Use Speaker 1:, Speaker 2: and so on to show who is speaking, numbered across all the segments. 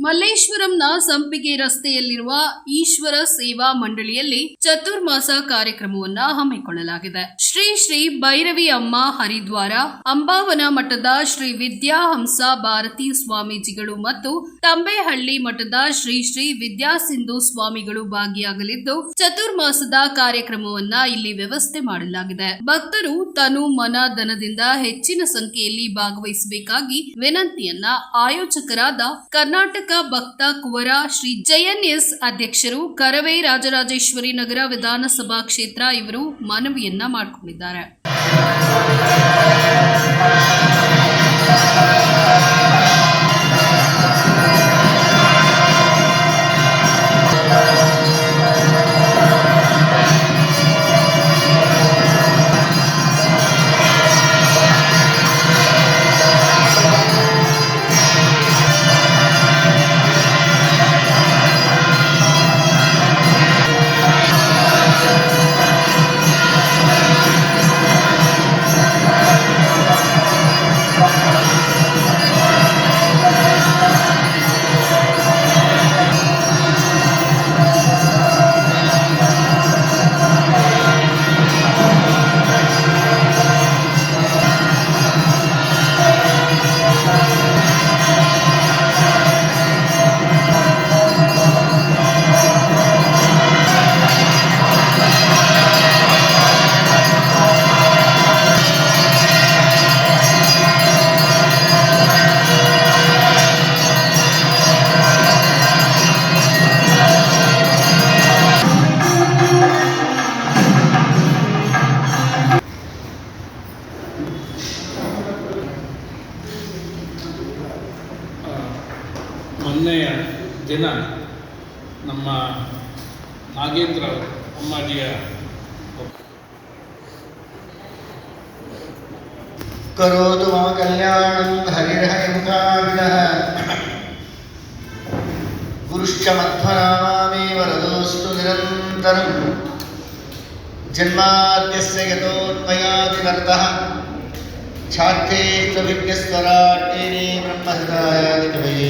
Speaker 1: ಮಲ್ಲೇಶ್ವರಂನ ಸಂಪಿಗೆ ರಸ್ತೆಯಲ್ಲಿರುವ ಈಶ್ವರ ಸೇವಾ ಮಂಡಳಿಯಲ್ಲಿ ಚತುರ್ಮಾಸ ಕಾರ್ಯಕ್ರಮವನ್ನ ಹಮ್ಮಿಕೊಳ್ಳಲಾಗಿದೆ. ಶ್ರೀ ಶ್ರೀ ಭೈರವಿ ಅಮ್ಮ ಹರಿದ್ವಾರ, ಅಂಬಾವನ ಮಠದ ಶ್ರೀ ವಿದ್ಯಾಹಂಸ ಭಾರತಿ ಸ್ವಾಮೀಜಿಗಳು ಮತ್ತು ತಂಬೆಹಳ್ಳಿ ಮಠದ ಶ್ರೀ ಶ್ರೀ ವಿದ್ಯಾಸಿಂಧು ಸ್ವಾಮಿಗಳು ಭಾಗಿಯಾಗಲಿದ್ದು, ಚತುರ್ಮಾಸದ ಕಾರ್ಯಕ್ರಮವನ್ನ ಇಲ್ಲಿ ವ್ಯವಸ್ಥೆ ಮಾಡಲಾಗಿದೆ. ಭಕ್ತರು ತನು ಮನ ಧನದಿಂದ ಹೆಚ್ಚಿನ ಸಂಖ್ಯೆಯಲ್ಲಿ ಭಾಗವಹಿಸಬೇಕಾಗಿ ವಿನಂತಿಯನ್ನ ಆಯೋಜಕರಾದ ಕರ್ನಾಟಕ ಭಕ್ತ ಕುವರ ಶ್ರೀ ಜಯನ್ ಎಸ್ ಅಧ್ಯಕ್ಷರು ಕರವೇ ರಾಜರಾಜೇಶ್ವರಿ ನಗರ ವಿಧಾನಸಭಾ ಕ್ಷೇತ್ರ ಇವರು ಮನವಿಯನ್ನ ಮಾಡಿಕೊಂಡಿದ್ದಾರೆ.
Speaker 2: ಮೊನ್ನೆಯ ದಿನ ನಮ್ಮ ನಾಗೇಂದ್ರ ಅಮ್ಮಾಜಿಯ
Speaker 3: करोतु मम कल्याणं हरिर्हरिमुखाविदः गुरुश्च मध्वनामामि वरदोऽस्तु निरन्तरम् जन्माद्यस्य यतोन्मयादिवर्तः छात्रे त्वविज्ञस्वराट्टेने ब्रह्महृदायादिकवये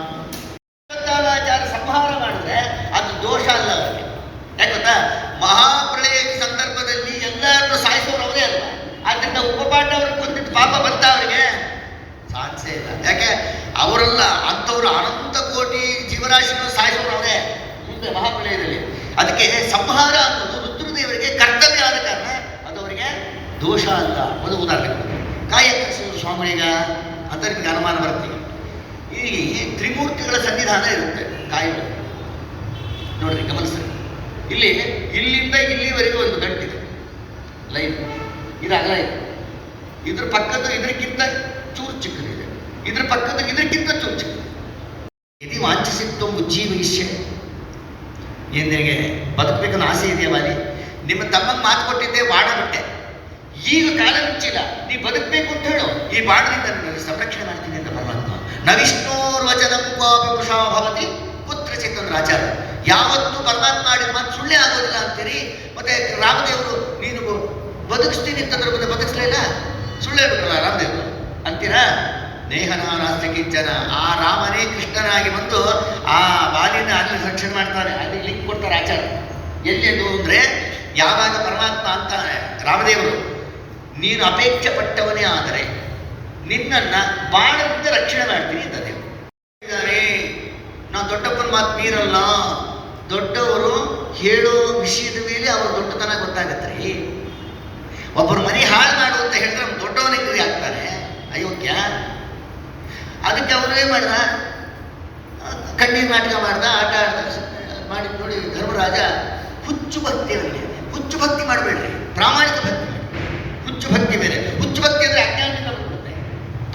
Speaker 4: ಕೋಟಿ ಜೀವರಾಶಿಗಳನ್ನು ಸಾಯಿಸೋರು ಅವರೇ ಮುಂದೆ ಮಹಾಪ್ರಳಯದಲ್ಲಿ. ಅದಕ್ಕೆ ಸಂಹಾರ ಅನ್ನೋದು ರುದ್ರದೇವರಿಗೆ ಕರ್ತವ್ಯ ಆದ ಕಾರಣ ಅದು ಅವರಿಗೆ ದೋಷ ಅಂತ ಒಂದು ಉದಾಹರಣೆ ಕಾಯಕ್ಕೆ ಕಾಯಕ ಸ್ವಾಮಿಗ ಅಂತ ನಿಮಗೆ ಅನುಮಾನ ಬರ್ತೀವಿ ಈ ತ್ರಿಮೂರ್ತಿಗಳ ಸನ್ನಿಧಾನ ಇರುತ್ತೆ ಕಾಯ ನೋಡ್ರಿ ಗಮನಿಸ್ರಿ. ಇಲ್ಲಿ ಇಲ್ಲಿಂದ ಇಲ್ಲಿವರೆಗೂ ಒಂದು ಗಂಟಿದೆ. ಲೈನ್. ಇದು ಅಗಲ ಇದೆ ಇದ್ರ ಪಕ್ಕದ ಇದಕ್ಕಿಂತ ಚೂರು ಚಿಕ್ಕದಿದೆ. ಇದ್ರ ಪಕ್ಕದ ಇದಕ್ಕಿಂತ ಚೂರು ಚಿಕ್ಕದಿದೆ. ಇದು ವಾಂಛಿಸಿತ್ತು ಉಜ್ಜೀವಿಷ್ಯ ಏನು ನಿನಗೆ ಬದುಕಬೇಕನ್ನೋ ಆಸೆ ಇದೆಯಾ ವಾಲಿ ನಿಮ್ಮ ತಮ್ಮಂಗೆ ಮಾತು ಕೊಟ್ಟಿದ್ದೆ ಬಾಣ ಬಿಟ್ಟೆ ಈಗ ಕಾಲ ಮುಚ್ಚಿಲ್ಲ ನೀ ಬದುಕಬೇಕು ಅಂತ ಹೇಳು. ಈ ಬಾಣದಿಂದ ನಿಮಗೆ ಸಂರಕ್ಷಣೆ ಮಾಡ್ತೀನಿ ಅಂತ ಪರಮಾತ್ಮ ನ ವಿಷ್ಣೋರ್ವಚನಂ ಕ್ವಾಪಿ ಪುರುಷಾ ಭವತಿ ಪುತ್ರ ಅಂದ್ರೆ ಆಚಾರ. ಯಾವತ್ತೂ ಪರಮಾತ್ಮ ಮಾಡಿದ ಮಾತು ಸುಳ್ಳೇ ಆಗೋದಿಲ್ಲ ಅಂತೀರಿ? ಮತ್ತೆ ರಾಮದೇವರು, ನೀನು ಬದುಕಿಸ್ತೀನಿ ಅಂತಂದ್ರೆ ಮತ್ತೆ ಬದುಕಿಸ್ಲಿಲ್ಲ ಸುಳ್ಳೇ ಬಿಟ್ಟಲ್ಲ ರಾಮದೇವರು? ಅಂತೀರಾ? ಕಿಂಚನ ಆ ರಾಮನೇ ಕೃಷ್ಣನಾಗಿ ಬಂದು ಆ ಬಾಲಿನ ಅಲ್ಲಿ ರಕ್ಷಣೆ ಮಾಡ್ತಾನೆ. ಅಲ್ಲಿ ಲಿಂಕ್ ಕೊಡ್ತಾರೆ ಆಚಾರ ಎಲ್ಲಿ ಅದು ಅಂದ್ರೆ ಯಾವಾಗ ಪರಮಾತ್ಮ ಅಂತಾನೆ, ರಾಮದೇವರು, ನೀನು ಅಪೇಕ್ಷೆ ಪಟ್ಟವನೇ ಆದರೆ ನಿನ್ನನ್ನ ಬಾಣದಿಂದ ರಕ್ಷಣೆ ಮಾಡ್ತೀನಿ ಅಂತ ದೇವರು ನಾವು ದೊಡ್ಡಪ್ಪನ ಮಾತು ನೀರಲ್ಲ ದೊಡ್ಡವರು ಹೇಳೋ ವಿಷಯದ ಮೇಲೆ ಅವ್ರ ದೊಡ್ಡತನ ಗೊತ್ತಾಗತ್ತೆ ಒಬ್ಬರು ಮನೆ ಹಾಳು ಮಾಡು ಅಂತ ಹೇಳಿದ್ರೆ ದೊಡ್ಡವನಿಗೆ ಆಗ್ತಾನೆ. ಅಯೋಗ್ಯ ಅದಕ್ಕೆ ಅವನು ಏನು ಮಾಡ್ದ ಕಣ್ಣೀರು ನಾಟಕ ಮಾಡ್ದ, ಆಟ ಆಡ್ದ ಮಾಡಿ ನೋಡಿ ಧರ್ಮರಾಜ ಹುಚ್ಚು ಭಕ್ತಿ ಅವನಿಗೆ ಹುಚ್ಚು ಭಕ್ತಿ ಮಾಡಬೇಡ್ರಿ, ಪ್ರಾಮಾಣಿಕ ಭಕ್ತಿ ಮಾಡಿ ಹುಚ್ಚು ಭಕ್ತಿ ಬೇರೆ. ಹುಚ್ಚು ಭಕ್ತಿ ಅಂದರೆ ಅಜ್ಞಾನದಿಂದ ಬಂದ್ಬಿಡುತ್ತೆ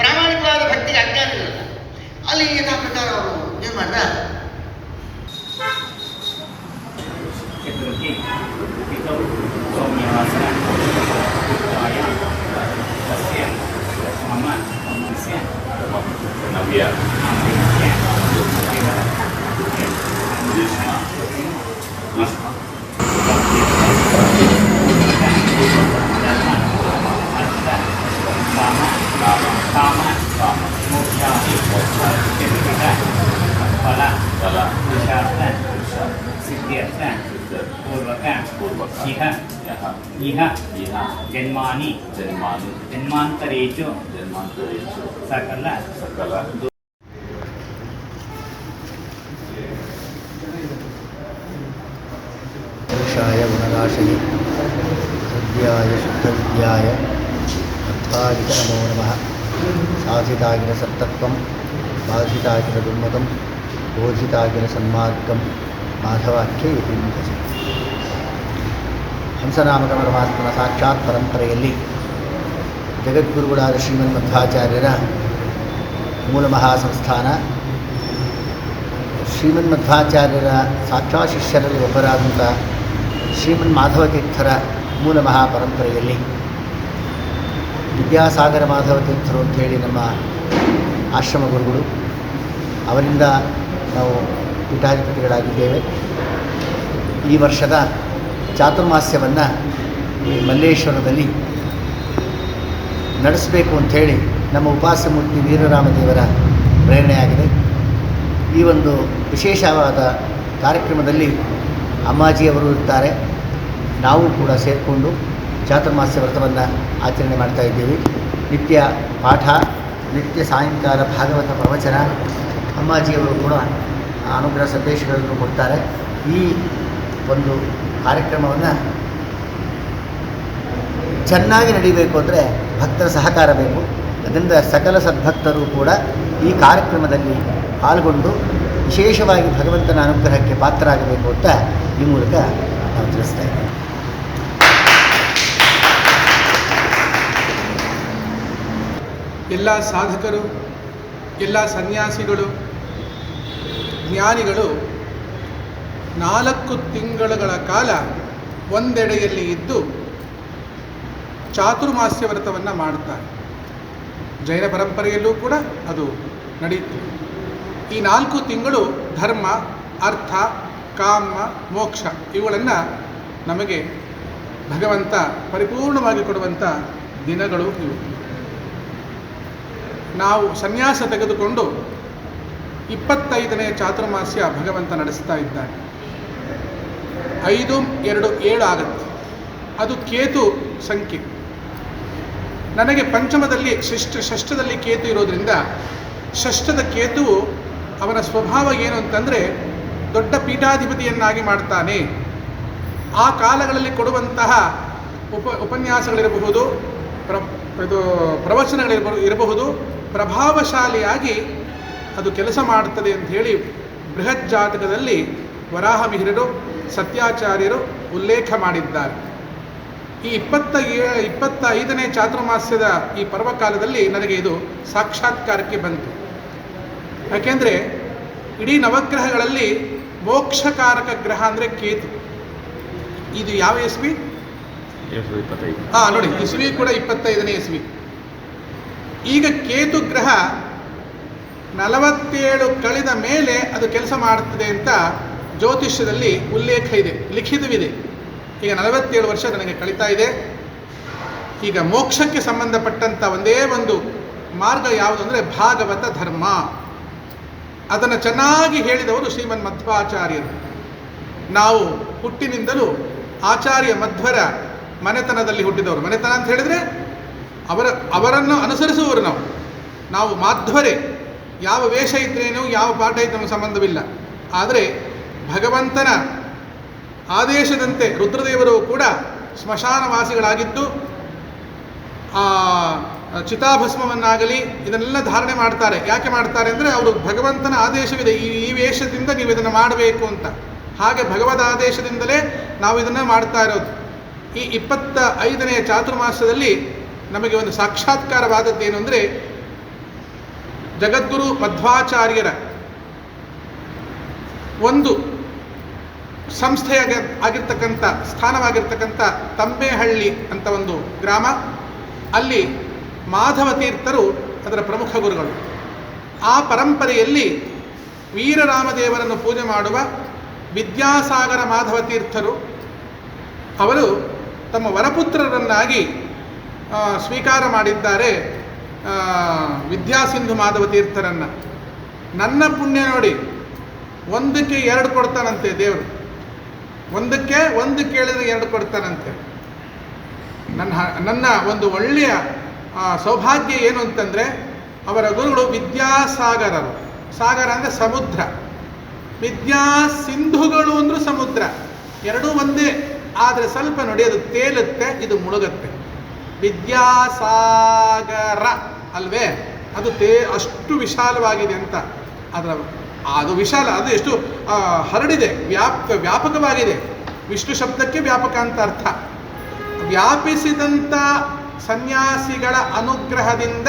Speaker 4: ಪ್ರಾಮಾಣಿಕವಾದ ಭಕ್ತಿಗೆ ಅಜ್ಞಾನ ಇರಲ್ಲ ಅಲ್ಲಿ ಯಥಾ ಪ್ರಕಾರ ಅವರು ಏನು ಮಾಡ್ದ?
Speaker 5: Chaturthi Jenmani. Jenmani. Jenmantarecho. Bhishma Bhishma ಕಾಮ ಕಾಮ
Speaker 6: ಫಲ
Speaker 5: ಫಲ
Speaker 6: ಪುರುಷಾರ್ಥ
Speaker 5: ಪುರುಷ
Speaker 6: ಸಿದ್ಧ್ಯರ್ಥ ಪೂರ್ವಕ
Speaker 5: ಪೂರ್ವಕ
Speaker 6: ಇಹ
Speaker 5: ಯಹ
Speaker 6: ಇಹ
Speaker 5: ಇಹ
Speaker 6: ಜನ್ಮಾನಿ
Speaker 5: ಜನ್ಮಾನಿ
Speaker 6: ಜನ್ಮಾಂತರೇಷು
Speaker 5: ಜನ್ಮಾಂತರೇಷು
Speaker 6: ಸಕಲ
Speaker 5: ಸಕಲ
Speaker 3: पुरुषाय गुणराशये सद्याय शुद्धविद्याय अर्थाय च नमो नमः साधितागिरसत्तत्वं बाधितागिरदुर्मतं बोधितागिरसन्मार्गं ಮಾಧವಾಖ್ಯ ವಿಭಿನ್ನತೆ ಹಂಸನಾಮಕ ಪರಮಾತ್ಮನ ಸಾಕ್ಷಾತ್ ಪರಂಪರೆಯಲ್ಲಿ ಜಗದ್ಗುರುಗಳಾದ ಶ್ರೀಮನ್ ಮಧ್ವಾಚಾರ್ಯರ ಮೂಲ ಮಹಾಸಂಸ್ಥಾನ ಶ್ರೀಮನ್ ಮಧ್ವಾಚಾರ್ಯರ ಸಾಕ್ಷಾತ್ ಶಿಷ್ಯರಲ್ಲಿ ಒಬ್ಬರಾದಂಥ ಶ್ರೀಮನ್ ಮಾಧವ ತೀರ್ಥರ ಮೂಲ ಮಹಾಪರಂಪರೆಯಲ್ಲಿ ವಿದ್ಯಾಸಾಗರ ಮಾಧವ ತೀರ್ಥರು ಅಂಥೇಳಿ ನಮ್ಮ ಆಶ್ರಮ ಗುರುಗಳು. ಅವರಿಂದ ನಾವು ಪೀಠಾಧಿಪತಿಗಳಾಗಿದ್ದೇವೆ. ಈ ವರ್ಷದ ಚಾತುರ್ಮಾಸ್ಯವನ್ನು ಮಲ್ಲೇಶ್ವರದಲ್ಲಿ ನಡೆಸಬೇಕು ಅಂಥೇಳಿ ನಮ್ಮ ಉಪಾಸ್ಯಮೂರ್ತಿ ವೀರರಾಮದೇವರ ಪ್ರೇರಣೆಯಾಗಿದೆ. ಈ ಒಂದು ವಿಶೇಷವಾದ ಕಾರ್ಯಕ್ರಮದಲ್ಲಿ ಅಮ್ಮಾಜಿಯವರು ಇರ್ತಾರೆ. ನಾವು ಕೂಡ ಸೇರಿಕೊಂಡು ಚಾತುರ್ಮಾಸ್ಯ ವ್ರತವನ್ನು ಆಚರಣೆ ಮಾಡ್ತಾ ಇದ್ದೀವಿ. ನಿತ್ಯ ಪಾಠ, ನಿತ್ಯ ಸಾಯಂಕಾಲ ಭಾಗವತ ಪ್ರವಚನ ಅಮ್ಮಾಜಿಯವರು ಕೂಡ ಅನುಗ್ರಹ ಸಂದೇಶಗಳನ್ನು ಕೊಡ್ತಾರೆ. ಈ ಒಂದು ಕಾರ್ಯಕ್ರಮವನ್ನು ಚೆನ್ನಾಗಿ ನಡೀಬೇಕು ಅಂದರೆ ಭಕ್ತರ ಸಹಕಾರ ಬೇಕು. ಅದರಿಂದ ಸಕಲ ಸದ್ಭಕ್ತರು ಕೂಡ ಈ ಕಾರ್ಯಕ್ರಮದಲ್ಲಿ ಪಾಲ್ಗೊಂಡು ವಿಶೇಷವಾಗಿ ಭಗವಂತನ ಅನುಗ್ರಹಕ್ಕೆ ಪಾತ್ರರಾಗಬೇಕು ಅಂತ ಈ ಮೂಲಕ ನಾವು ತಿಳಿಸ್ತಾ ಇದ್ದೇವೆ.
Speaker 7: ಎಲ್ಲ ಸಾಧಕರು, ಎಲ್ಲ ಸನ್ಯಾಸಿಗಳು, ಜ್ಞಾನಿಗಳು ನಾಲ್ಕು ತಿಂಗಳುಗಳ ಕಾಲ ಒಂದೆಡೆಯಲ್ಲಿ ಇದ್ದು ಚಾತುರ್ಮಾಸ್ಯ ವ್ರತವನ್ನು ಮಾಡುತ್ತಾರೆ. ಜೈನ ಪರಂಪರೆಯಲ್ಲೂ ಕೂಡ ಅದು ನಡೆಯುತ್ತೆ ಈ ನಾಲ್ಕು ತಿಂಗಳು ಧರ್ಮ, ಅರ್ಥ, ಕಾಮ, ಮೋಕ್ಷ ಇವುಗಳನ್ನು ನಮಗೆ ಭಗವಂತ ಪರಿಪೂರ್ಣವಾಗಿ ಕೊಡುವಂಥ ದಿನಗಳು ಇವು. ನಾವು ಸನ್ಯಾಸ ತೆಗೆದುಕೊಂಡು ಇಪ್ಪತ್ತೈದನೇ ಚಾತುರ್ಮಾಸ್ಯ ಭಗವಂತ ನಡೆಸ್ತಾ ಇದ್ದಾನೆ. ಐದು, ಎರಡು, ಏಳು ಆಗತ್ತೆ. ಅದು ಕೇತು ಸಂಖ್ಯೆ. ನನಗೆ ಪಂಚಮದಲ್ಲಿ ಷಷ್ಠ, ಷಷ್ಠದಲ್ಲಿ ಕೇತು ಇರೋದ್ರಿಂದ ಷಷ್ಠದ ಕೇತು ಅವನ ಸ್ವಭಾವ ಏನು ಅಂತಂದರೆ ದೊಡ್ಡ ಪೀಠಾಧಿಪತಿಯನ್ನಾಗಿ ಮಾಡ್ತಾನೆ. ಆ ಕಾಲಗಳಲ್ಲಿ ಕೊಡುವಂತಹ ಉಪ, ಉಪನ್ಯಾಸಗಳಿರಬಹುದು, ಪ್ರ, ಇದು ಪ್ರವಚನಗಳಿರ್ಬ ಇರಬಹುದು. ಪ್ರಭಾವಶಾಲಿಯಾಗಿ ಅದು ಕೆಲಸ ಮಾಡುತ್ತದೆ ಅಂತ ಹೇಳಿ ಬೃಹತ್ ಜಾತಕದಲ್ಲಿ ವರಾಹ ಮಿಹಿರರು, ಸತ್ಯಾಚಾರ್ಯರು ಉಲ್ಲೇಖ ಮಾಡಿದ್ದಾರೆ. ಈ ಇಪ್ಪತ್ತ ಇಪ್ಪತ್ತ ಐದನೇ ಚಾತುರ್ಮಾಸ್ಯದ ಈ ಪರ್ವಕಾಲದಲ್ಲಿ ನನಗೆ ಇದು ಸಾಕ್ಷಾತ್ಕಾರಕ್ಕೆ ಬಂತು. ಯಾಕೆಂದರೆ ಇಡೀ ನವಗ್ರಹಗಳಲ್ಲಿ ಮೋಕ್ಷಕಾರಕ ಗ್ರಹ ಅಂದರೆ ಕೇತು. ಇದು ಯಾವ ಇಸ್ವಿ
Speaker 5: ಹಾಂ
Speaker 7: ಹಾ ನೋಡಿ ಇಸ್ವಿ ಕೂಡ ಇಪ್ಪತ್ತೈದನೇ ಇಸ್ವಿ ಈಗ ಕೇತು ಗ್ರಹ ನಲವತ್ತೇಳು ಕಳೆದ ಮೇಲೆ ಅದು ಕೆಲಸ ಮಾಡುತ್ತದೆ ಅಂತ ಜ್ಯೋತಿಷ್ಯದಲ್ಲಿ ಉಲ್ಲೇಖ ಇದೆ ಲಿಖಿತವಿದೆ. ಈಗ ನಲವತ್ತೇಳು ವರ್ಷ ನನಗೆ ಕಳೀತಾ ಇದೆ. ಈಗ ಮೋಕ್ಷಕ್ಕೆ ಸಂಬಂಧಪಟ್ಟಂಥ ಒಂದೇ ಒಂದು ಮಾರ್ಗ ಯಾವುದು ಅಂದರೆ ಭಾಗವತ ಧರ್ಮ. ಅದನ್ನು ಚೆನ್ನಾಗಿ ಹೇಳಿದವರು ಶ್ರೀಮನ್ ಮಧ್ವಾಚಾರ್ಯರು. ನಾವು ಹುಟ್ಟಿನಿಂದಲೂ ಆಚಾರ್ಯ ಮಧ್ವರ ಮನೆತನದಲ್ಲಿ ಹುಟ್ಟಿದವರು. ಮನೆತನ ಅಂತ ಹೇಳಿದರೆ ಅವರ, ಅವರನ್ನು ಅನುಸರಿಸುವವರು ನಾವು. ನಾವು ಮಾಧ್ವರೇ. ಯಾವ ವೇಷ ಇದ್ರೇನು, ಯಾವ ಪಾಠ ಇದ್ದ ಸಂಬಂಧವಿಲ್ಲ. ಆದರೆ ಭಗವಂತನ ಆದೇಶದಂತೆ ರುದ್ರದೇವರು ಕೂಡ ಸ್ಮಶಾನವಾಸಿಗಳಾಗಿದ್ದು, ಆ, ಚಿತಾಭಸ್ಮವನ್ನಾಗಲಿ ಇದನ್ನೆಲ್ಲ ಧಾರಣೆ ಮಾಡ್ತಾರೆ. ಯಾಕೆ ಮಾಡ್ತಾರೆ ಅಂದರೆ ಅವರು ಭಗವಂತನ ಆದೇಶವಿದೆ. ಈ ಈ ವೇಷದಿಂದ ನೀವು ಇದನ್ನು ಮಾಡಬೇಕು ಅಂತ. ಹಾಗೆ ಭಗವದ್ ಆದೇಶದಿಂದಲೇ ನಾವು ಇದನ್ನು ಮಾಡ್ತಾ ಇರೋದು. ಈ ಇಪ್ಪತ್ತ ಐದನೆಯ ಚಾತುರ್ಮಾಸದಲ್ಲಿ ನಮಗೆ ಒಂದು ಸಾಕ್ಷಾತ್ಕಾರವಾದದ್ದೇನು ಅಂದರೆ ಜಗದ್ಗುರು ಮಧ್ವಾಚಾರ್ಯರ ಒಂದು ಸಂಸ್ಥೆಯಾಗ ಆಗಿರ್ತಕ್ಕಂಥ, ಸ್ಥಾನವಾಗಿರ್ತಕ್ಕಂಥ ತಂಬೇಹಳ್ಳಿ ಅಂತ ಒಂದು ಗ್ರಾಮ. ಅಲ್ಲಿ ಮಾಧವ ತೀರ್ಥರು ಅದರ ಪ್ರಮುಖ ಗುರುಗಳು. ಆ ಪರಂಪರೆಯಲ್ಲಿ ವೀರರಾಮದೇವರನ್ನು ಪೂಜೆ ಮಾಡುವ ವಿದ್ಯಾಸಾಗರ ಮಾಧವ ತೀರ್ಥರು, ಅವರು ತಮ್ಮ ವರಪುತ್ರರನ್ನಾಗಿ ಸ್ವೀಕಾರ ಮಾಡಿದ್ದಾರೆ ವಿದ್ಯಾಸಿಂಧು ಮಾಧವ ತೀರ್ಥರನ್ನು. ನನ್ನ ಪುಣ್ಯ ನೋಡಿ, ಒಂದಕ್ಕೆ ಎರಡು ಕೊಡ್ತಾನಂತೆ ದೇವರು. ಒಂದಕ್ಕೆ ಒಂದು ಕೇಳಿದರೆ ಎರಡು ಕೊಡ್ತಾನಂತೆ. ನನ್ನ ನನ್ನ ಒಂದು ಒಳ್ಳೆಯ ಸೌಭಾಗ್ಯ ಏನು ಅಂತಂದರೆ ಅವರ ಗುರುಗಳು ವಿದ್ಯಾಸಾಗರರು. ಸಾಗರ ಅಂದರೆ ಸಮುದ್ರ. ವಿದ್ಯಾ ಸಿಂಧುಗಳು ಅಂದರೂ ಸಮುದ್ರ. ಎರಡೂ ಒಂದೇ. ಆದರೆ ಸ್ವಲ್ಪ ನೋಡಿ, ಅದು ತೇಲುತ್ತೆ, ಇದು ಮುಳುಗತ್ತೆ. ವಿದ್ಯಾಸಾಗರ ಅಲ್ವೇ? ಅದು ತೇ, ಅಷ್ಟು ವಿಶಾಲವಾಗಿದೆ ಅಂತ. ಅದರ ಅದು ವಿಶಾಲ, ಅದು ಎಷ್ಟು ಹರಡಿದೆ, ವ್ಯಾಪ್, ವ್ಯಾಪಕವಾಗಿದೆ. ವಿಷ್ಣು ಶಬ್ದಕ್ಕೆ ವ್ಯಾಪಕ ಅಂತ ಅರ್ಥ. ವ್ಯಾಪಿಸಿದಂಥ ಸನ್ಯಾಸಿಗಳ ಅನುಗ್ರಹದಿಂದ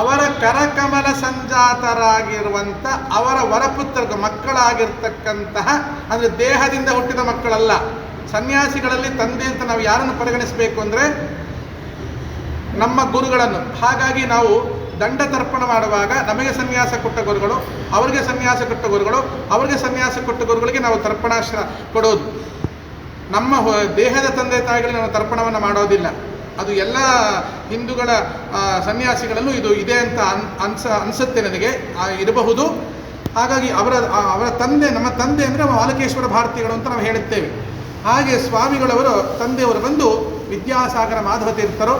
Speaker 7: ಅವರ ಕರಕಮಲ ಸಂಜಾತರಾಗಿರುವಂಥ ಅವರ ವರಪುತ್ರ, ಮಕ್ಕಳಾಗಿರ್ತಕ್ಕಂತಹ, ಅಂದರೆ ದೇಹದಿಂದ ಹುಟ್ಟಿದ ಮಕ್ಕಳಲ್ಲ, ಸನ್ಯಾಸಿಗಳಲ್ಲಿ ತಂದೆ ಅಂತ ನಾವು ಯಾರನ್ನು ಪರಿಗಣಿಸಬೇಕು ಅಂದರೆ ನಮ್ಮ ಗುರುಗಳನ್ನು. ಹಾಗಾಗಿ ನಾವು ದಂಡ ತರ್ಪಣ ಮಾಡುವಾಗ ನಮಗೆ ಸನ್ಯಾಸ ಕೊಟ್ಟ ಗುರುಗಳು, ಅವರಿಗೆ ಸನ್ಯಾಸ ಕೊಟ್ಟ ಗುರುಗಳು, ಅವರಿಗೆ ಸನ್ಯಾಸ ಕೊಟ್ಟ ಗುರುಗಳಿಗೆ ನಾವು ತರ್ಪಣಾಶ್ರ ಕೊಡೋದು. ನಮ್ಮ ದೇಹದ ತಂದೆ ತಾಯಿಗಳಿಗೆ ನಾವು ತರ್ಪಣವನ್ನು ಮಾಡೋದಿಲ್ಲ. ಅದು ಎಲ್ಲ ಹಿಂದೂಗಳ ಸನ್ಯಾಸಿಗಳಲ್ಲೂ ಇದು ಇದೆ ಅಂತ ಅನ್, ಅನ್ಸ, ಅನಿಸುತ್ತೆ ನನಗೆ ಇರಬಹುದು. ಹಾಗಾಗಿ ಅವರ ಅವರ ತಂದೆ, ನಮ್ಮ ತಂದೆ ಅಂದರೆ ವಾಲಕೇಶ್ವರ ಭಾರತಿಗಳು ಅಂತ ನಾವು ಹೇಳುತ್ತೇವೆ. ಹಾಗೆ ಸ್ವಾಮಿಗಳವರು, ತಂದೆಯವರು ಬಂದು ವಿದ್ಯಾಸಾಗರ ಮಾಧವ ತೀರ್ಥರು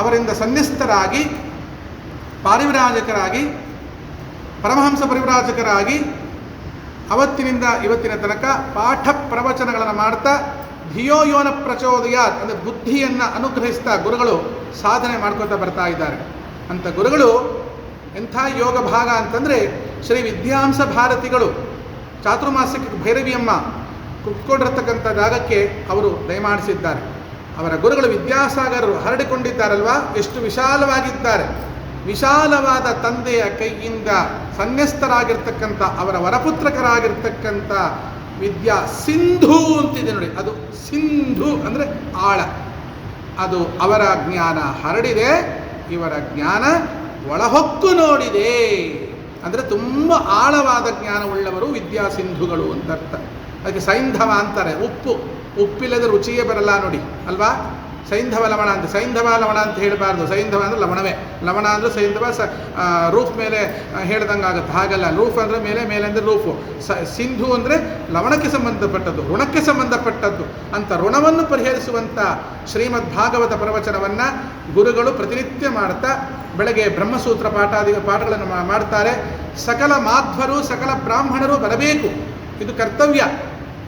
Speaker 7: ಅವರಿಂದ ಸನ್ನಿಸ್ತರಾಗಿ ಪಾರಿವಿರಾಜಕರಾಗಿ, ಪರಮಹಂಸ ಪರಿವಿರಾಜಕರಾಗಿ ಅವತ್ತಿನಿಂದ ಇವತ್ತಿನ ತನಕ ಪಾಠ ಪ್ರವಚನಗಳನ್ನು ಮಾಡ್ತಾ, ಧಿಯೋ ಯೋನ ಪ್ರಚೋದಯಾತ್ ಅಂದರೆ ಬುದ್ಧಿಯನ್ನು ಅನುಗ್ರಹಿಸ್ತಾ ಗುರುಗಳು ಸಾಧನೆ ಮಾಡ್ಕೊತಾ ಬರ್ತಾ ಇದ್ದಾರೆ. ಅಂತ ಗುರುಗಳು ಎಂಥ ಯೋಗ ಭಾಗ ಅಂತಂದರೆ ಶ್ರೀ ವಿದ್ಯಾಂಸ ಭಾರತಿಗಳು ಚಾತುರ್ಮಾಸಿಕ ಭೈರವಿಯಮ್ಮ ಕುತ್ಕೊಂಡಿರ್ತಕ್ಕಂಥ ಜಾಗಕ್ಕೆ ಅವರು ದಯಮಾಡಿಸಿದ್ದಾರೆ ಅವರ ಗುರುಗಳು ವಿದ್ಯಾಸಾಗರರು ಹರಡಿಕೊಂಡಿದ್ದಾರಲ್ವಾ? ಎಷ್ಟು ವಿಶಾಲವಾಗಿದ್ದಾರೆ. ವಿಶಾಲವಾದ ತಂದೆಯ ಕೈಯಿಂದ ಸನ್ಯಸ್ತರಾಗಿರ್ತಕ್ಕಂಥ, ಅವರ ವರಪುತ್ರಕರಾಗಿರ್ತಕ್ಕಂಥ ವಿದ್ಯಾ ಸಿಂಧು ಅಂತಿದೆ ನೋಡಿ. ಅದು ಸಿಂಧು ಅಂದರೆ ಆಳ. ಅದು ಅವರ ಜ್ಞಾನ ಹರಡಿದೆ, ಇವರ ಜ್ಞಾನ ಒಳಹೊಕ್ಕು ನೋಡಿದೆ. ಅಂದರೆ ತುಂಬ ಆಳವಾದ ಜ್ಞಾನವುಳ್ಳವರು ವಿದ್ಯಾಸಿಂಧುಗಳು ಅಂತ ಅರ್ಥ. ಅದಕ್ಕೆ ಸೈಂಧವ ಅಂತಾರೆ. ಉಪ್ಪು, ಉಪ್ಪಿಲ್ಲದ ರುಚಿಯೇ ಬರಲ್ಲ ನೋಡಿ, ಅಲ್ವಾ? ಸೈಂಧವ ಲವಣ ಅಂತ, ಸೈಂಧವ ಲವಣ ಅಂತ ಹೇಳಬಾರ್ದು. ಸೈಂಧವ ಅಂದರೆ ಲವಣವೇ. ಲವಣ ಅಂದರೆ ಸೈಂಧವ ಸ ರೂಫ್ ಮೇಲೆ ಹೇಳ್ದಂಗೆ ಆಗುತ್ತೆ. ಹಾಗಲ್ಲ. ರೂಫ್ ಅಂದರೆ ಮೇಲೆ ಮೇಲೆ ಅಂದರೆ ರೂಫು. ಸ, ಸಿಂಧು ಅಂದರೆ ಲವಣಕ್ಕೆ ಸಂಬಂಧಪಟ್ಟದ್ದು, ಋಣಕ್ಕೆ ಸಂಬಂಧಪಟ್ಟದ್ದು. ಅಂತ ಋಣವನ್ನು ಪರಿಹರಿಸುವಂಥ ಶ್ರೀಮದ್ ಭಾಗವತ ಪ್ರವಚನವನ್ನು ಗುರುಗಳು ಪ್ರತಿನಿತ್ಯ ಮಾಡ್ತಾ ಬೆಳಗ್ಗೆ ಬ್ರಹ್ಮಸೂತ್ರ ಪಾಠಾದಿ, ಪಾಠಗಳನ್ನು ಮಾಡ್ತಾರೆ. ಸಕಲ ಮಾಧ್ವರು, ಸಕಲ ಬ್ರಾಹ್ಮಣರು ಬರಬೇಕು. ಇದು ಕರ್ತವ್ಯ.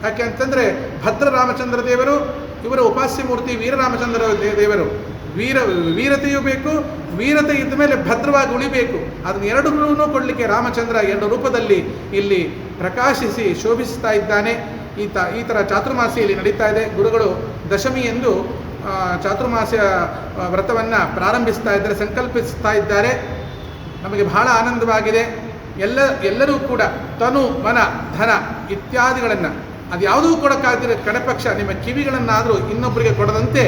Speaker 7: ಯಾಕೆ ಅಂತಂದರೆ ಭದ್ರ ರಾಮಚಂದ್ರ ದೇವರು ಇವರ ಉಪಾಸ್ಯ ಮೂರ್ತಿ ವೀರರಾಮಚಂದ್ರ ದೇವರು. ವೀರ, ವೀರತೆಯೂ ಬೇಕು, ವೀರತೆ ಇದ್ದ ಮೇಲೆ ಭದ್ರವಾಗಿ ಉಳಿಬೇಕು. ಅದನ್ನ ಎರಡನ್ನೂ ಕೊಡಲಿಕ್ಕೆ ರಾಮಚಂದ್ರ ಎರಡು ರೂಪದಲ್ಲಿ ಇಲ್ಲಿ ಪ್ರಕಾಶಿಸಿ ಶೋಭಿಸ್ತಾ ಇದ್ದಾನೆ. ಈ ಈ ಥರ ಚಾತುರ್ಮಾಸಿಯಲ್ಲಿ ನಡೀತಾ ಇದೆ. ಗುರುಗಳು ದಶಮಿ ಎಂದು ಚಾತುರ್ಮಾಸ್ಯ ವ್ರತವನ್ನು ಪ್ರಾರಂಭಿಸ್ತಾ ಇದ್ದಾರೆ, ಸಂಕಲ್ಪಿಸ್ತಾ ಇದ್ದಾರೆ. ನಮಗೆ ಬಹಳ ಆನಂದವಾಗಿದೆ. ಎಲ್ಲ, ಎಲ್ಲರೂ ಕೂಡ ತನು, ಮನ, ಧನ ಇತ್ಯಾದಿಗಳನ್ನು ಅದು ಯಾವುದೂ ಕೊಡೋಕ್ಕಾಗದಿರೋ ಕಡೆಪಕ್ಷ ನಿಮ್ಮ ಕಿವಿಗಳನ್ನಾದರೂ ಇನ್ನೊಬ್ಬರಿಗೆ ಕೊಡದಂತೆ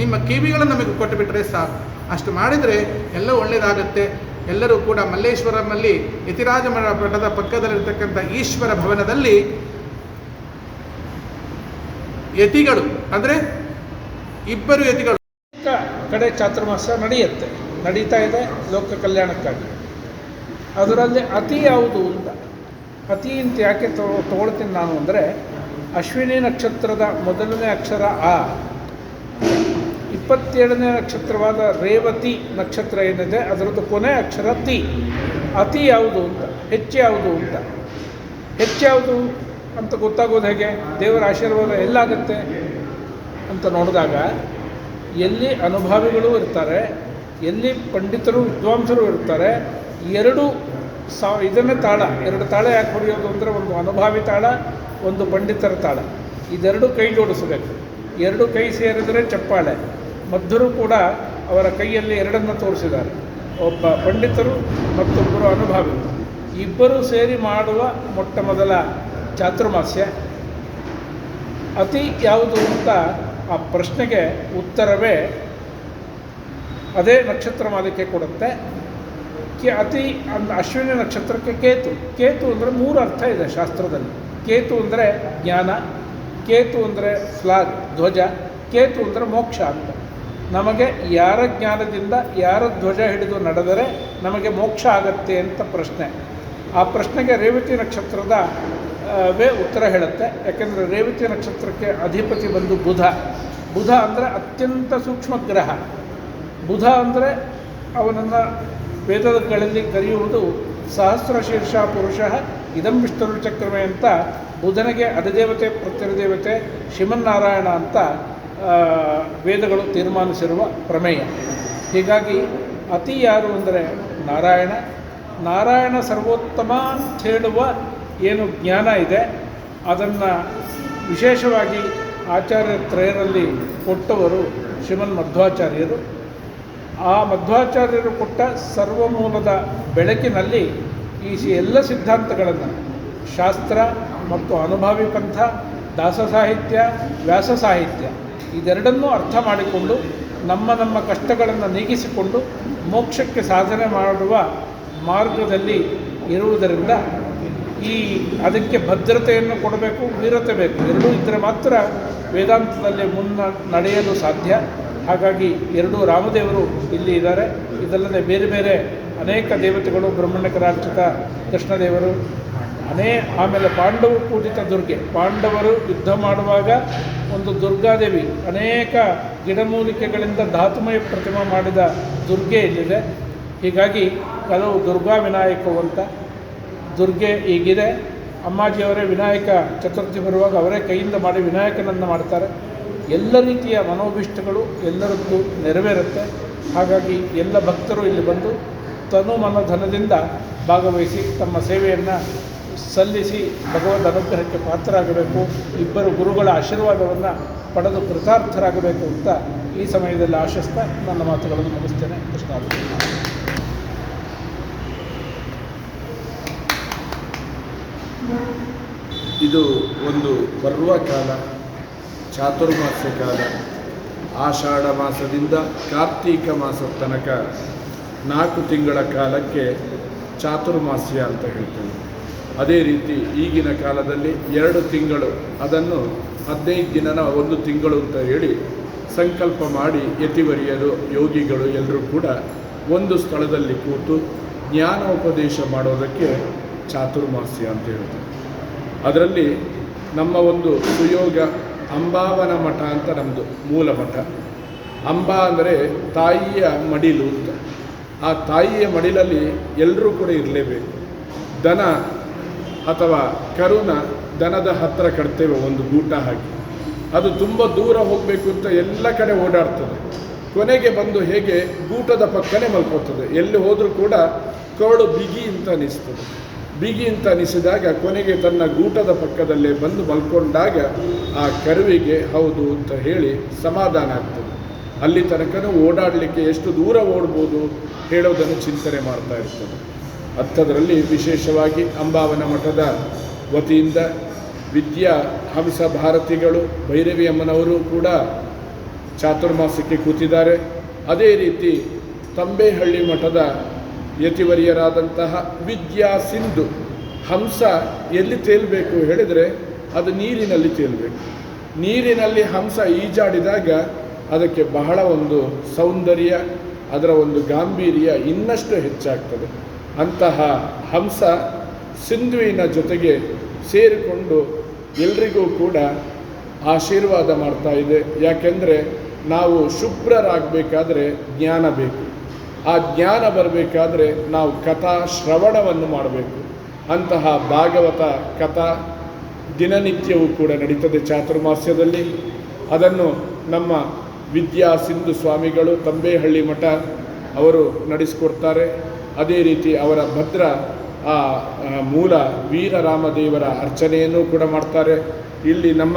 Speaker 7: ನಿಮ್ಮ ಕಿವಿಗಳನ್ನು ನಮಗೆ ಕೊಟ್ಟುಬಿಟ್ರೆ ಸಾಕು. ಅಷ್ಟು ಮಾಡಿದರೆ ಎಲ್ಲ ಒಳ್ಳೆಯದಾಗುತ್ತೆ ಎಲ್ಲರೂ ಕೂಡ ಮಲ್ಲೇಶ್ವರಂನಲ್ಲಿ ಯತಿರಾಜ ಮಠದ ಪಕ್ಕದಲ್ಲಿರ್ತಕ್ಕಂಥ ಈಶ್ವರ ಭವನದಲ್ಲಿ ಯತಿಗಳು, ಅಂದರೆ ಇಬ್ಬರು ಯತಿಗಳು.
Speaker 2: ಕಡೆ ಚಾತುರ್ಮಾಸ ನಡೆಯುತ್ತೆ. ನಡೀತಾ ಇದೆ ಲೋಕ ಕಲ್ಯಾಣಕ್ಕಾಗಿ. ಅದರಲ್ಲಿ ಅತಿ ಯಾವುದು ಅಂತ ಅತಿ ಅಂತ ಯಾಕೆ ತಗೊ ತಗೊಳ್ತೀನಿ ನಾನು ಅಂದರೆ ಅಶ್ವಿನಿ ನಕ್ಷತ್ರದ ಮೊದಲನೇ ಅಕ್ಷರ ಆ. ಇಪ್ಪತ್ತೇಳನೇ ನಕ್ಷತ್ರವಾದ ರೇವತಿ ನಕ್ಷತ್ರ ಏನಿದೆ, ಅದರದ್ದು ಕೊನೆ ಅಕ್ಷರ ತಿ. ಅತಿ ಯಾವುದು ಅಂತ, ಹೆಚ್ಚು ಯಾವುದು ಅಂತ. ಹೆಚ್ಚು ಯಾವುದು ಅಂತ ಗೊತ್ತಾಗೋದು ಹೇಗೆ? ದೇವರ ಆಶೀರ್ವಾದ ಎಲ್ಲಾಗತ್ತೆ ಅಂತ ನೋಡಿದಾಗ ಎಲ್ಲಿ ಅನುಭಾವಿಗಳು ಇರ್ತಾರೆ, ಎಲ್ಲಿ ಪಂಡಿತರು ವಿದ್ವಾಂಸರು ಇರ್ತಾರೆ, ಎರಡು ಸಾ, ಇದನ್ನೇ ತಾಳ. ಎರಡು ತಾಳ ಯಾಕೆ ಹೊಡೆಯೋದು ಅಂದರೆ ಒಂದು ಅನುಭಾವಿ ತಾಳ ಒಂದು ಪಂಡಿತರ ತಾಳ. ಇದೆರಡು ಕೈ ಜೋಡಿಸಬೇಕು. ಎರಡು ಕೈ ಸೇರಿದರೆ ಚಪ್ಪಾಳೆ. ಮಧ್ಯರು ಕೂಡ ಅವರ ಕೈಯಲ್ಲಿ ಎರಡನ್ನು ತೋರಿಸಿದ್ದಾರೆ. ಒಬ್ಬ ಪಂಡಿತರು ಮತ್ತೊಬ್ಬರು ಅನುಭಾವಿಗಳು. ಇಬ್ಬರು ಸೇರಿ ಮಾಡುವ ಮೊಟ್ಟ ಮೊದಲ ಚಾತುರ್ಮಾಸ್ಯ. ಅತಿ ಯಾವುದು ಅಂತ ಆ ಪ್ರಶ್ನೆಗೆ ಉತ್ತರವೇ ಅದೇ ನಕ್ಷತ್ರ ಮಾಲಿಕೆ ಕೊಡುತ್ತೆ. ಕೆ ಅತಿ ಅಂದ ಅಶ್ವಿನಿ ನಕ್ಷತ್ರಕ್ಕೆ ಕೇತು. ಕೇತು ಅಂದರೆ ಮೂರು ಅರ್ಥ ಇದೆ ಶಾಸ್ತ್ರದಲ್ಲಿ. ಕೇತು ಅಂದರೆ ಜ್ಞಾನ, ಕೇತು ಅಂದರೆ ಫ್ಲಾಗ್ ಧ್ವಜ, ಕೇತು ಅಂದರೆ ಮೋಕ್ಷ ಅಂತ. ನಮಗೆ ಯಾರ ಜ್ಞಾನದಿಂದ ಯಾರ ಧ್ವಜ ಹಿಡಿದು ನಡೆದರೆ ನಮಗೆ ಮೋಕ್ಷ ಆಗತ್ತೆ ಅಂತ ಪ್ರಶ್ನೆ. ಆ ಪ್ರಶ್ನೆಗೆ ರೇವತಿ ನಕ್ಷತ್ರದ ವೇ ಉತ್ತರ ಹೇಳುತ್ತೆ. ಯಾಕೆಂದರೆ ರೇವತಿ ನಕ್ಷತ್ರಕ್ಕೆ ಅಧಿಪತಿ ಬಂದು ಬುಧ. ಬುಧ ಅಂದರೆ ಅತ್ಯಂತ ಸೂಕ್ಷ್ಮ ಗ್ರಹ. ಬುಧ ಅಂದರೆ ಅವನನ್ನು ವೇದಗಳಲ್ಲಿ ಕರೆಯುವುದು ಸಹಸ್ರ ಶೀರ್ಷ ಪುರುಷ ಇದಂ ಚಕ್ರಮೆ ಅಂತ ಬುಧನಿಗೆ ಅಧಿದೇವತೆ ಪ್ರತ್ಯಧಿದೇವತೆ ಶ್ರೀಮನ್ನಾರಾಯಣ ಅಂತ ವೇದಗಳು ತೀರ್ಮಾನಿಸಿರುವ ಪ್ರಮೇಯ. ಹೀಗಾಗಿ ಅತಿ ಯಾರು ಅಂದರೆ ನಾರಾಯಣ. ನಾರಾಯಣ ಸರ್ವೋತ್ತಮ ಅಂತ ಹೇಳುವ ಏನು ಜ್ಞಾನ ಇದೆ, ಅದನ್ನು ವಿಶೇಷವಾಗಿ ಆಚಾರ್ಯ ತ್ರಯರಲ್ಲಿ ಕೊಟ್ಟವರು ಶ್ರೀಮನ್ ಮಧ್ವಾಚಾರ್ಯರು ಆ ಮಧ್ವಾಚಾರ್ಯರು ಕೊಟ್ಟ ಸರ್ವಮೂಲದ ಬೆಳಕಿನಲ್ಲಿ ಈ ಎಲ್ಲ ಸಿದ್ಧಾಂತಗಳನ್ನು ಶಾಸ್ತ್ರ ಮತ್ತು ಅನುಭಾವಿ ಪಂಥ, ದಾಸ ಸಾಹಿತ್ಯ, ವ್ಯಾಸ ಸಾಹಿತ್ಯ ಇದೆರಡನ್ನೂ ಅರ್ಥ ಮಾಡಿಕೊಂಡು ನಮ್ಮ ನಮ್ಮ ಕಷ್ಟಗಳನ್ನು ನೀಗಿಸಿಕೊಂಡು ಮೋಕ್ಷಕ್ಕೆ ಸಾಧನೆ ಮಾಡುವ ಮಾರ್ಗದಲ್ಲಿ ಇರುವುದರಿಂದ ಈ ಅದಕ್ಕೆ ಭದ್ರತೆಯನ್ನು ಕೊಡಬೇಕು, ವೀರತೆ ಬೇಕು. ಎರಡೂ ಇದ್ದರೆ ಮಾತ್ರ ವೇದಾಂತದಲ್ಲಿ ಮುನ್ನ ನಡೆಯಲು ಸಾಧ್ಯ. ಹಾಗಾಗಿ ಎರಡೂ ರಾಮದೇವರು ಇಲ್ಲಿ ಇದ್ದಾರೆ. ಇದಲ್ಲದೆ ಬೇರೆ ಬೇರೆ ಅನೇಕ ದೇವತೆಗಳು ಬ್ರಹ್ಮಣ್ಯಕರಾರ್ಚಿತ ಕೃಷ್ಣದೇವರು, ಅನೇ ಆಮೇಲೆ ಪಾಂಡವ ಪೂಜಿತ ದುರ್ಗೆ. ಪಾಂಡವರು ಯುದ್ಧ ಮಾಡುವಾಗ ಒಂದು ದುರ್ಗಾದೇವಿ ಅನೇಕ ಗಿಡಮೂಲಿಕೆಗಳಿಂದ ಧಾತುಮಯ ಪ್ರತಿಮೆ ಮಾಡಿದ ದುರ್ಗೆ ಇಲ್ಲಿದೆ. ಹೀಗಾಗಿ ಕೆಲವು ದುರ್ಗಾ ವಿನಾಯಕವು ಅಂತ. ದುರ್ಗೆ ಈಗಿದೆ ಅಮ್ಮಾಜಿಯವರೇ ವಿನಾಯಕ ಚತುರ್ಥಿ ಬರುವಾಗ ಅವರೇ ಕೈಯಿಂದ ಮಾಡಿ ವಿನಾಯಕನನ್ನು ಮಾಡ್ತಾರೆ. ಎಲ್ಲ ರೀತಿಯ ಮನೋಭೀಷ್ಟಗಳು ಎಲ್ಲರದ್ದು ನೆರವೇರುತ್ತೆ. ಹಾಗಾಗಿ ಎಲ್ಲ ಭಕ್ತರು ಇಲ್ಲಿ ಬಂದು ತನು ಮನೋಧನದಿಂದ ಭಾಗವಹಿಸಿ ತಮ್ಮ ಸೇವೆಯನ್ನು ಸಲ್ಲಿಸಿ ಭಗವದ್ ಅನುಗ್ರಹಕ್ಕೆ ಪಾತ್ರರಾಗಬೇಕು. ಇಬ್ಬರು ಗುರುಗಳ ಆಶೀರ್ವಾದವನ್ನು ಪಡೆದು ಕೃತಾರ್ಥರಾಗಬೇಕು ಅಂತ ಈ ಸಮಯದಲ್ಲಿ ಆಶಿಸ್ತಾ ನನ್ನ ಮಾತುಗಳನ್ನು ಮುಗಿಸ್ತೇನೆ. ಕೃಷ್ಣ
Speaker 8: ಇದು ಒಂದು ಬರುವ ಕಾಲ. ಚಾತುರ್ಮಾಸ್ಯ ಕಾಲ ಆಷಾಢ ಮಾಸದಿಂದ ಕಾರ್ತೀಕ ಮಾಸದ ತನಕ ನಾಲ್ಕು ತಿಂಗಳ ಕಾಲಕ್ಕೆ ಚಾತುರ್ಮಾಸ್ಯ ಅಂತ ಹೇಳ್ತೇವೆ ಅದೇ ರೀತಿ ಈಗಿನ ಕಾಲದಲ್ಲಿ ಎರಡು ತಿಂಗಳು, ಅದನ್ನು ಹದಿನೈದು ದಿನನ ಒಂದು ತಿಂಗಳು ಅಂತ ಹೇಳಿ ಸಂಕಲ್ಪ ಮಾಡಿ ಯತಿವರಿಯರು, ಯೋಗಿಗಳು ಎಲ್ಲರೂ ಕೂಡ ಒಂದು ಸ್ಥಳದಲ್ಲಿ ಕೂತು ಜ್ಞಾನೋಪದೇಶ ಮಾಡೋದಕ್ಕೆ ಚಾತುರ್ಮಾಸ್ಯ ಅಂತ ಹೇಳ್ತಾರೆ ಅದರಲ್ಲಿ ನಮ್ಮ ಒಂದು ಸುಯೋಗ ಅಂಬಾವನ ಮಠ ಅಂತ ನಮ್ಮದು ಮೂಲ ಮಠ. ಅಂಬಾ ಅಂದರೆ ತಾಯಿಯ ಮಡಿಲು ಅಂತ. ಆ ತಾಯಿಯ ಮಡಿಲಲ್ಲಿ ಎಲ್ಲರೂ ಕೂಡ ಇರಲೇಬೇಕು. ದನ ಅಥವಾ ಕರುನ ದನದ ಹತ್ತಿರ ಕಟ್ತೇವೆ ಒಂದು ಗೂಟ ಹಾಕಿ. ಅದು ತುಂಬ ದೂರ ಹೋಗಬೇಕು ಅಂತ ಎಲ್ಲ ಕಡೆ ಓಡಾಡ್ತದೆ. ಕೊನೆಗೆ ಬಂದು ಹೇಗೆ ಗೂಟದ ಪಕ್ಕನೇ ಮಲ್ಕೋತದೆ. ಎಲ್ಲಿ ಹೋದರೂ ಕೂಡ ಕರಳು ಬಿಗಿ ಅಂತ ಅನಿಸ್ತದೆ. ಬಿಗಿ ಅಂತ ಅನಿಸಿದಾಗ ಕೊನೆಗೆ ತನ್ನ ಗೂಟದ ಪಕ್ಕದಲ್ಲೇ ಬಂದು ಮಲ್ಕೊಂಡಾಗ ಆ ಕರುವಿಗೆ, ಹೌದು ಅಂತ ಹೇಳಿ ಸಮಾಧಾನ ಆಗ್ತದೆ. ಅಲ್ಲಿ ತನಕನೂ ಓಡಾಡಲಿಕ್ಕೆ ಎಷ್ಟು ದೂರ ಓಡ್ಬೋದು ಹೇಳೋದನ್ನು ಚಿಂತನೆ ಮಾಡ್ತಾ ಇರ್ತದೆ. ಅಂಥದ್ರಲ್ಲಿ ವಿಶೇಷವಾಗಿ ಅಂಬಾವನ ಮಠದ ವತಿಯಿಂದ ವಿದ್ಯಾ ಹಂಸ ಭಾರತಿಗಳು ಭೈರವಿ ಅಮ್ಮನವರು ಕೂಡ ಚಾತುರ್ಮಾಸಕ್ಕೆ ಕೂತಿದ್ದಾರೆ. ಅದೇ ರೀತಿ ತಂಬೇಹಳ್ಳಿ ಮಠದ ಯತಿವರಿಯರಾದಂತಹ ವಿದ್ಯಾ ಸಿಂಧು, ಹಂಸ ಎಲ್ಲಿ ತೇಲಬೇಕು ಹೇಳಿದರೆ ಅದು ನೀರಿನಲ್ಲಿ ತೇಲಬೇಕು. ನೀರಿನಲ್ಲಿ ಹಂಸ ಈಜಾಡಿದಾಗ ಅದಕ್ಕೆ ಬಹಳ ಒಂದು ಸೌಂದರ್ಯ, ಅದರ ಒಂದು ಗಾಂಭೀರ್ಯ ಇನ್ನಷ್ಟು ಹೆಚ್ಚಾಗ್ತದೆ. ಅಂತಹ ಹಂಸ ಸಿಂಧುವಿನ ಜೊತೆಗೆ ಸೇರಿಕೊಂಡು ಎಲ್ರಿಗೂ ಕೂಡ ಆಶೀರ್ವಾದ ಮಾಡ್ತಾ ಇದೆ. ಯಾಕೆಂದರೆ ನಾವು ಶುಭ್ರರಾಗಬೇಕಾದ್ರೆ ಜ್ಞಾನ ಬೇಕು. ಆ ಜ್ಞಾನ ಬರಬೇಕಾದ್ರೆ ನಾವು ಕಥಾ ಶ್ರವಣವನ್ನು ಮಾಡಬೇಕು. ಅಂತಹ ಭಾಗವತ ಕಥಾ ದಿನನಿತ್ಯವೂ ಕೂಡ ನಡೀತದೆ ಚಾತುರ್ಮಾಸ್ಯದಲ್ಲಿ. ಅದನ್ನು ನಮ್ಮ ವಿದ್ಯಾ ಸಿಂಧು ಸ್ವಾಮಿಗಳು ತಂಬೇಹಳ್ಳಿ ಮಠ ಅವರು ನಡೆಸಿಕೊಡ್ತಾರೆ. ಅದೇ ರೀತಿ ಅವರ ಭದ್ರ ಆ ಮೂಲ ವೀರರಾಮದೇವರ ಅರ್ಚನೆಯನ್ನು ಕೂಡ ಮಾಡ್ತಾರೆ. ಇಲ್ಲಿ ನಮ್ಮ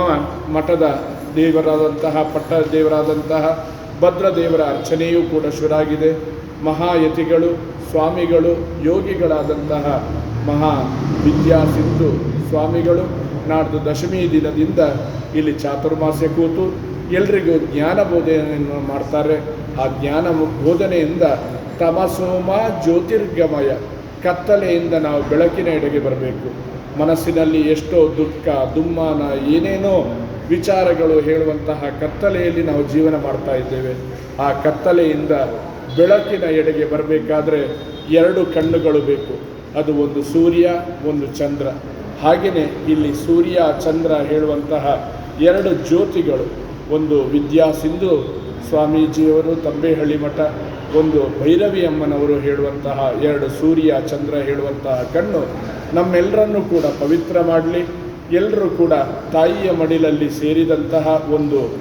Speaker 8: ಮಠದ ದೇವರಾದಂತಹ ಪಟ್ಟ ದೇವರಾದಂತಹ ಭದ್ರದೇವರ ಅರ್ಚನೆಯೂ ಕೂಡ ಶುರುವಾಗಿದೆ ಮಹಾಯತಿಗಳು, ಸ್ವಾಮಿಗಳು, ಯೋಗಿಗಳಾದಂತಹ ಮಹಾ ವಿದ್ಯಾ ಸಿಂಧು ಸ್ವಾಮಿಗಳು. ನಾಡ್ದು ದಶಮಿ ದಿನದಿಂದ ಇಲ್ಲಿ ಚಾತುರ್ಮಾಸ್ಯ ಕೂತು ಎಲ್ರಿಗೂ ಜ್ಞಾನ ಬೋಧನೆಯನ್ನು ಮಾಡ್ತಾರೆ. ಆ ಜ್ಞಾನ ಬೋಧನೆಯಿಂದ ತಮಸೋಮ ಜ್ಯೋತಿರ್ಗಮಯ ಕತ್ತಲೆಯಿಂದ ನಾವು ಬೆಳಕಿನ ಎಡೆಗೆ ಬರಬೇಕು. ಮನಸ್ಸಿನಲ್ಲಿ ಎಷ್ಟೋ ದುಃಖ, ದುಮ್ಮಾನ, ಏನೇನೋ ವಿಚಾರಗಳು ಹೇಳುವಂತಹ ಕತ್ತಲೆಯಲ್ಲಿ ನಾವು ಜೀವನ ಮಾಡ್ತಾ ಇದ್ದೇವೆ. ಆ ಕತ್ತಲೆಯಿಂದ ಬೆಳಕಿನ ಎಡೆಗೆ ಬರಬೇಕಾದ್ರೆ ಎರಡು ಕಣ್ಣುಗಳು ಬೇಕು. ಅದು ಒಂದು ಸೂರ್ಯ, ಒಂದು ಚಂದ್ರ. ಹಾಗೆಯೇ ಇಲ್ಲಿ ಸೂರ್ಯ, ಚಂದ್ರ ಹೇಳುವಂತಹ ಎರಡು ಜ್ಯೋತಿಗಳು. ಒಂದು ವಿದ್ಯಾ ಸಿಂಧು ಸ್ವಾಮೀಜಿಯವರು, ತಂಬೆಹಳ್ಳಿ ಮಠ. ಒಂದು ಭೈರವಿ ಅಮ್ಮನವರು ಹೇಳುವಂತಹ ಎರಡು ಸೂರ್ಯ, ಚಂದ್ರ ಹೇಳುವಂತಹ ಕಣ್ಣು. ನಮ್ಮೆಲ್ಲರನ್ನೂ ಕೂಡ ಪವಿತ್ರ ಮಾಡಲಿ. ಎಲ್ಲರೂ ಕೂಡ ತಾಯಿಯ ಮಡಿಲಲ್ಲಿ ಸೇರಿದಂತಹ ಒಂದು